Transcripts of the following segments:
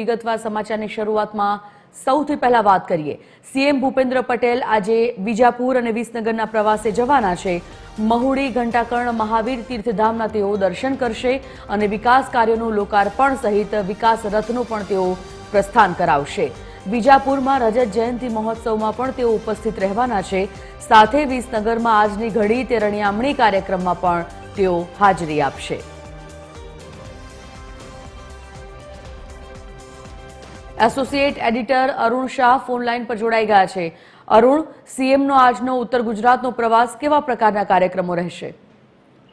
વિગતવાર સમાચારની શરૂઆતમાં સૌથી પહેલા વાત કરીએ. સીએમ ભૂપેન્દ્ર પટેલ આજે વિજાપુર અને વિસનગરના પ્રવાસે જવાના છે. મહુડી, ઘંટાકર્ણ, મહાવીર તીર્થધામના તેઓ દર્શન કરશે અને વિકાસ કાર્યોનું લોકાર્પણ સહિત વિકાસ રથનું પણ તેઓ પ્રસ્થાન કરાવશે. વિજાપુરમાં રજત જયંતિ મહોત્સવમાં પણ તેઓ ઉપસ્થિત રહેવાના છે. સાથે વિસનગરમાં આજની ઘડી તે રણિયામણી કાર્યક્રમમાં પણ તેઓ હાજરી આપશે. Associate editor Arun Shah phone line પર જોડાઈ ગયા છે. અરુણ સીએમનો આજનો ઉત્તર ગુજરાતનો પ્રવાસ કેવા પ્રકારના કાર્યક્રમો રહેશે?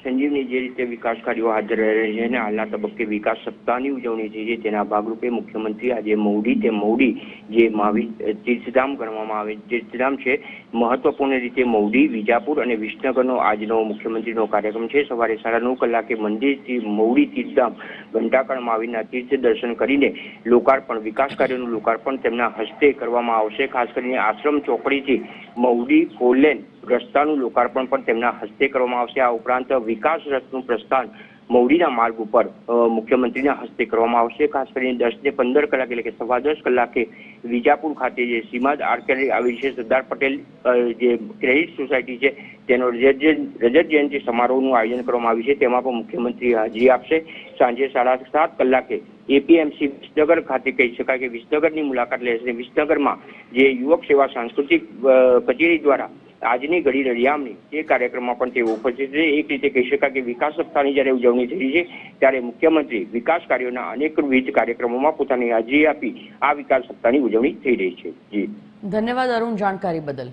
સંજીવની જે રીતે વિકાસ કાર્યો હાજર રહે છે અને હાલના તબક્કે વિકાસ સપ્તાહની ઉજવણી થઈ છે તેના ભાગરૂપે મુખ્યમંત્રી આજે મૌડી તે મૌડી જે મહાવીર તીર્થધામ ગણવામાં આવે, તીર્થધામ છે, મહત્વપૂર્ણ રીતે મૌડી વિજાપુર અને વિસનગરનો આજનો મુખ્યમંત્રીનો કાર્યક્રમ છે. સવારે સાડા નવ કલાકે મંદિરથી મૌડી તીર્થધામ ઘંટાકણ મહાવીરના તીર્થ દર્શન કરીને લોકાર્પણ, વિકાસ કાર્યોનું લોકાર્પણ તેમના હસ્તે કરવામાં આવશે. ખાસ કરીને આશ્રમ ચોકડીથી મૌડી ફોરલેન રસ્તાનું લોકાર્પણ પણ તેમના હસ્તે કરવામાં આવશે. આ ઉપરાંત વિકાસ રથનું પ્રસ્થાન મૌડીના માર્ગ ઉપર મુખ્યમંત્રીના હસ્તે કરવામાં આવશે. ખાસ કરીને દસ ને પંદર કલાક એટલે કે સવા દસ કલાકે વિજાપુર ખાતે જે સીમાદ આર્કેલી આવી છે, સરદાર પટેલ જે ક્રેડિટ સોસાયટી છે, તેનો રજત જયં- રજત જયંતિ સમારોહનું આયોજન કરવામાં આવ્યું છે. તેમાં પણ મુખ્યમંત્રી હાજરી આપશે. સાંજે સાડા સાત કલાકે એપીએમસી વિસનગર ખાતે કહી શકાય કે વિસનગરની મુલાકાત લેશે. વિસનગરમાં જે યુવક સેવા સાંસ્કૃતિક કચેરી દ્વારા આજની ઘડી રળિયામની તે કાર્યક્રમમાં પણ તેઓ ઉપસ્થિત છે. એક રીતે કહી શકાય કે વિકાસ સપ્તાહની જ્યારે ઉજવણી થઈ છે, ત્યારે મુખ્યમંત્રી વિકાસ કાર્યોના અનેકવિધ કાર્યક્રમોમાં પોતાની હાજરી આપી આ વિકાસ સપ્તાહની ઉજવણી થઈ રહી છે. જી. ધન્યવાદ અરુણ જાણકારી બદલ.